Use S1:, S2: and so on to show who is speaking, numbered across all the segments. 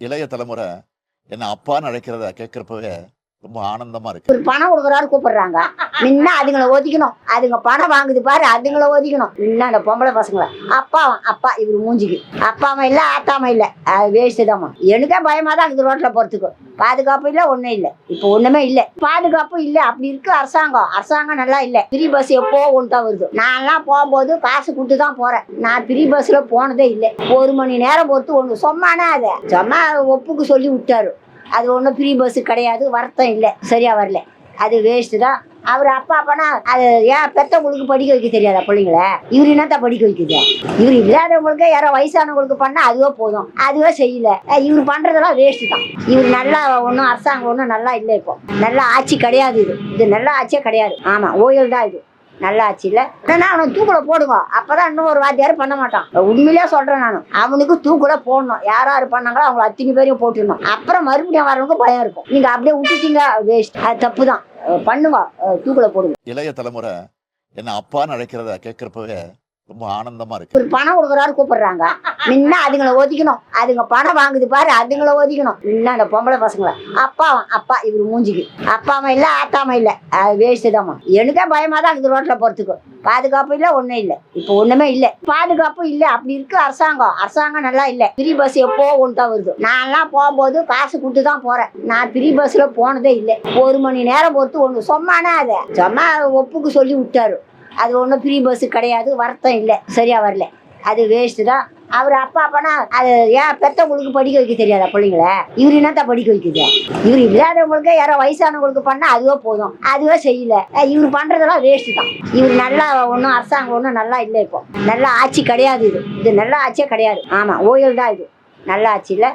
S1: இளைய தலைமுறை என்னை அப்பான்னு அழைக்கிறத கேட்குறப்பவே ரொம்ப ஆனந்தமா இருக்கு.
S2: ஒரு பணம் கொடுக்குறாரு கூப்பிடுறாங்க. நின்னா அதுங்களை ஒதுக்கணும். அதுங்க பணம் வாங்குது பாரு அதுங்களை ஒதுக்கணும். நின்னா அந்த பொம்பளை பசங்களை. அப்பா அப்பா இவர் மூஞ்சிக்கு. அப்பாவும் இல்லை ஆத்தாம இல்லை. அது வேஸ்ட்டு தாம்மா எனக்கே பயமா தான் இருக்குது ரோட்டில் போகிறதுக்கு பாதுகாப்பு இல்லை ஒன்றும் இல்லை. இப்போ ஒன்றுமே இல்லை. பாதுகாப்பு இல்லை. அப்படி இருக்கு அரசாங்கம். அரசாங்கம் நல்லா இல்லை. ஃப்ரீ பஸ் எப்போ ஒன்று தான் வருது. நான்லாம் போகும்போது காசு கொடுத்து தான் போகிறேன் நான் ஃப்ரீ பஸ்ஸில் போனதே இல்லை. ஒரு மணி நேரம் பொறுத்து ஒன்று சொன்னானே அதை. சும்மா ஒப்புக்கு சொல்லி விட்டாரு. அது ஒன்றும் ஃப்ரீ பஸ்ஸு கிடையாது வருத்தம் இல்லை. சரியாக வரல. அது வேஸ்ட்டு தான். அவர் அப்பா அப்பனா அது ஏன் பெத்தவங்களுக்கு படிக்க வைக்க தெரியாதா பிள்ளைங்கள? இவர் என்னத்தான் படிக்க வைக்குது? இவர் இல்லாதவங்களுக்கு யாரோ வயசானவங்களுக்கு பண்ணால் அதுவே போதும். அதுவே செய்யல. இவர் பண்ணுறதெல்லாம் வேஸ்ட்டு தான். இவர் நல்லா ஒன்றும் அரசாங்கம் ஒன்றும் நல்லா இல்லை இப்போ. நல்லா ஆட்சி கிடையாது இது. இது நல்லா ஆட்சியே கிடையாது. ஆமாம் ஓயல் தான் இது. நல்ல ஆட்சி இல்லை அவனை தூக்குல போடுங்க. அப்பதான் இன்னும் ஒரு வாத்தியார் பண்ண மாட்டான். உண்மையிலேயே சொல்றேன் நான். அவனுக்கு தூக்குல போடணும். யார் யார் பண்ணாங்களோ அவங்க அத்தனை பேரையும் போட்டுடணும். அப்புறம் மறுபடியும் வரவங்க பயம் இருக்கும். நீங்க அப்படியே விட்டுட்டீங்க வேஸ்ட் அது தப்பு தான் பண்ணுங்க. தூக்குல போடுங்க.
S1: இளைய தலைமுறை என்ன அப்பான்னு அழைக்கிறத கேட்கறப்பவே ரொம்ப ஆனந்தமா இருக்கு.
S2: ஒரு பணம் கொடுக்குறாரு கூப்பிடுறாங்க. முன்ன அதுங்களை ஒதுக்கணும். அதுங்க பணம் வாங்குது பாரு அதுங்களை ஒதுக்கணும். முன்ன அந்த பொம்பளை பசங்களை. அப்பா அப்பா இவர் மூஞ்சிக்கு. அப்பாவும் இல்லை ஆத்தாம இல்லை. அது வேஸ்ட்டு தாம்மா எனக்கே பயமாக தான் இருக்குது ரோட்டில் போகிறதுக்கு பாதுகாப்பு இல்லை ஒன்றும் இல்லை. இப்போ ஒன்றுமே இல்லை. பாதுகாப்பு இல்லை. அப்படி இருக்கு அரசாங்கம். அரசாங்கம் நல்லா இல்லை. ஃப்ரீ பஸ் எப்போ ஒன்று தான் வருது? நான்லாம் போகும்போது காசு கொடுத்து தான் போகிறேன் நான் ஃப்ரீ பஸ்ஸில் போனதே இல்லை. ஒரு மணி நேரம் பொறுத்து ஒன்று சொம்மானா அதை? சும்மா ஒப்புக்கு சொல்லி விட்டாரு. அது ஒன்றும் ஃப்ரீ பஸ்ஸு கிடையாது வருத்தம் இல்லை. சரியாக வரல. அது வேஸ்ட்டு தான். அவர் அப்பா அப்பனா அது ஏன் பெத்தவங்களுக்கு படிக்க வைக்க தெரியாதா பிள்ளைங்கள? இவர் என்னத்த படிக்க வைக்குது? இவர் இல்லாதவங்களுக்கு யாரோ வயசானவங்களுக்கு பண்ணால் அதுவே போதும். அதுவே செய்யல. இவர் பண்ணுறதெல்லாம் வேஸ்ட்டு தான். இவர் நல்லா ஒன்றும் அரசாங்கம் ஒன்றும் நல்லா இல்லை இப்போ. நல்ல ஆட்சி கிடையாது இது. இது நல்ல ஆட்சியே கிடையாது. ஆமாம் ஓயல் தான் இது. நல்லாச்சு ஆட்சி இல்லை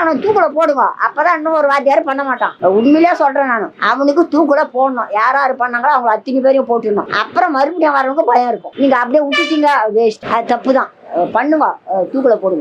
S2: அவனை தூக்குல போடுங்க அப்பதான் இன்னும் ஒரு வாத்தியார் பண்ண மாட்டான். உண்மையிலேயே சொல்றேன் நான். அவனுக்கு தூக்குல போடணும். யார் யார் பண்ணாங்களோ அவங்க அத்தனை பேரையும் போட்டுடணும். அப்புறம் மறுபடியும் வரவங்க பயம் இருக்கும். நீங்க அப்படியே விட்டுட்டீங்க வேஸ்ட் அது தப்பு தான் பண்ணுங்க. தூக்குல போடுங்க.